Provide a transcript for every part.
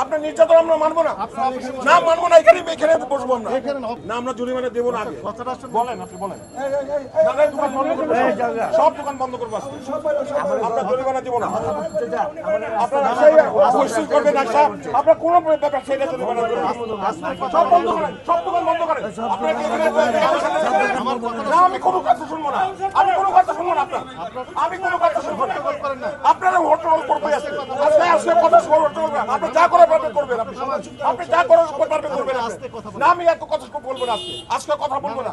আপনার নির্যাতন আমরা মানবো না। না মানবো না এখানে এখানে বসবো আমরা। না। আমরা জরিমানা দেবো না আগে। বলেন আপনি বলেন। না, না, দোকান বন্ধ করব। সব। দোকান বন্ধ করব। আমরা জরিমানা দেবো না। আপনারা করবেন। আপনারা কোনো ব্যাপার সেটা জরিমানা সব বন্ধ করেন সব দোকান বন্ধ করেন। আপনারা আমি কোনো কথা শুনব না। আমি কোনো না। আমি কোনো কথা শুনব না। আপনারা হোটেল করবে আজকে আসলে কথা শুনব না আপনি যা করে পারবেন করবেন আপনি। যা করে পারবেন না, আমি এত কথা বলব না আজকে। আজকে কথা বলব না।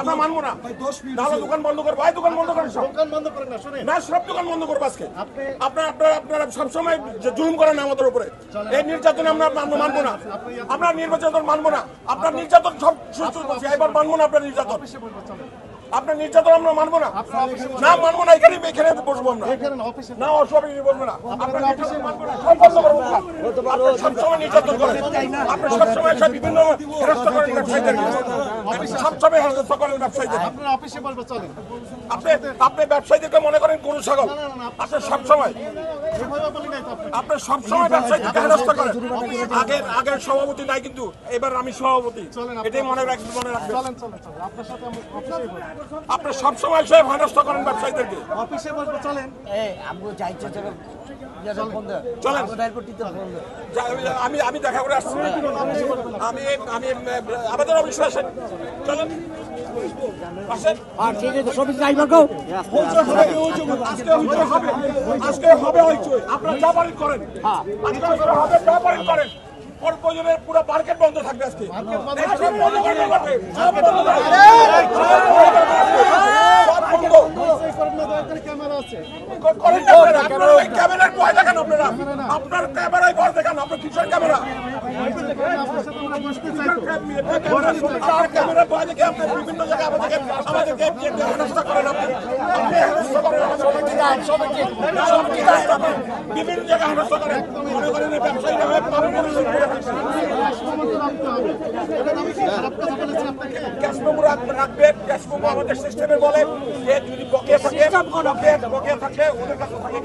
আমরা মানবো না। তাহলে দোকান বন্ধ করব ভাই দোকান বন্ধ করেন সব। দোকান বন্ধ করেন না সব দোকান বন্ধ করব আজকে। আপনার আপনারা আপনারা সবসময় জুলুম করেন আমাদের উপরে। এই নির্যাতন আমরা মানবো না। আমরা নির্বাচন মানবো না। আপনার নির্যাতন সব সুস্থ মানবো না আপনার নির্যাতন। আপনার নির্যাতন আমরা মানবো না। না মানবো না এখানে এখানে বসবো আমরা। না, অফিসে না অসব বলব না। আপনার নির্যাতন মানবো না। সব বন্ধ করব আপনি সবসময় নির্যাতন করেন আপনি সবসময় সব বিভিন্ন হেরস্ত করেন ব্যবসায়ীদেরকে আপনি সবসময় হেরস্ত করেন ব্যবসায়ীদের আপনার অফিসে বলব চলেন। আপনি আপনি ব্যবসায়ীদেরকে মনে করেন গরু ছাগল? আপনি সবসময়। আপনি সবসময় ব্যবসায়ীদেরকে হেনস্থা করেন। আগের আগের সভাপতি নাই কিন্তু এবার আমি সভাপতি। এটাই মনে রাখবেন মনে রাখবেন। চলেন চলেন আপনার সাথে আপনি সবসময় সে হেনস্থা করেন ব্যবসায়ীদেরকে। অফিসে বলব চলেন। এই আমগো যাইছে চলেন। যা- আমি আমি দেখা করে আসছি। আমি আমি আমাদের অফিসে আসেন। চলেন। আজকে হবে। আজকে হবে হইচই। আপনারা যা পারেন করেন আজকে হইচই হবে যা পারেন করেন। ওর প্রয়োজনে পুরো মার্কেট বন্ধ থাকবে আজকে এই সব বন্ধ করে দেওয়া লাগবে। সব বন্ধ করে দেওয়া লাগবে। সব বন্ধ। এই করেন না দয়া করে ক্যামেরা আছে করেন ক্যামেরার ভয় দেখান আপনারা। আপনার ক্যামেরায় ভয় দেখান আপনার কিসের ক্যামেরা? ক্যামেরার ভয় দেখে আপনি বিভিন্ন জায়গায় আমাদেরকে আমাদেরকে হেনস্থা করেন আপনি। আপনি হেনস্থা করেন বিভিন্ন জায়গায় করেন। মনে করেন ব্যবসায়ীরা পাপ করেছেন করে ফেলছেন। সমস্ত রাখতে হবে এটা আমি কি খারাপ কথা বলেছি আপনাকে ক্যাশ মেমো রাখ- রাখবে ক্যাশ মেমো আমাদের সিস্টেমে বলে যে যদি বকেয়া থাকে ওদের কাছে থাকে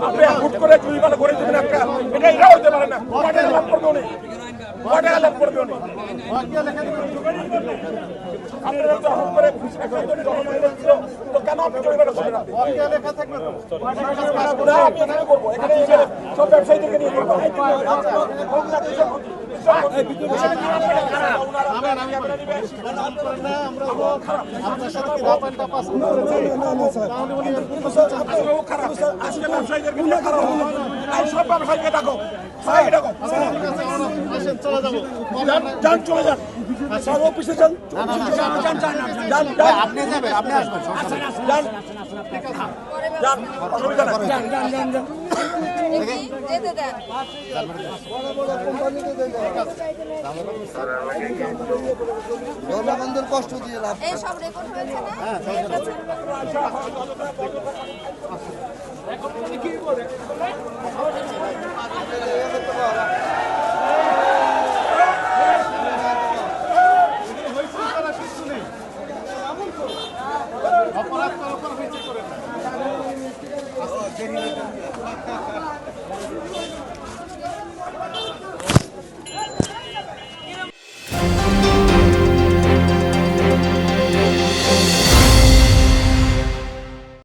আপনি হুট করে জরিমানা করে দেবেন একটা এটা পারে না কয় টাকা লাভ করবে উনি কয় লাভ করবে উনি আপনারা সব ব্যবসায়ীদেরকে নিয়ে করব। খারাপ। এই সব ব্যবসায়ীকে ডাকো। সবাইকে ডাকো। চলে যাব যান, যান, চলে যান। সব অফিসে যান। যান, যান। আপনি যাবেন আপনি আসবেন যান। যান, অসুবিধা নাই। দেখি যেতে দেন জনগণদের কষ্ট দিয়ে লাভ অপরাধ করার পর হয়েছে করে না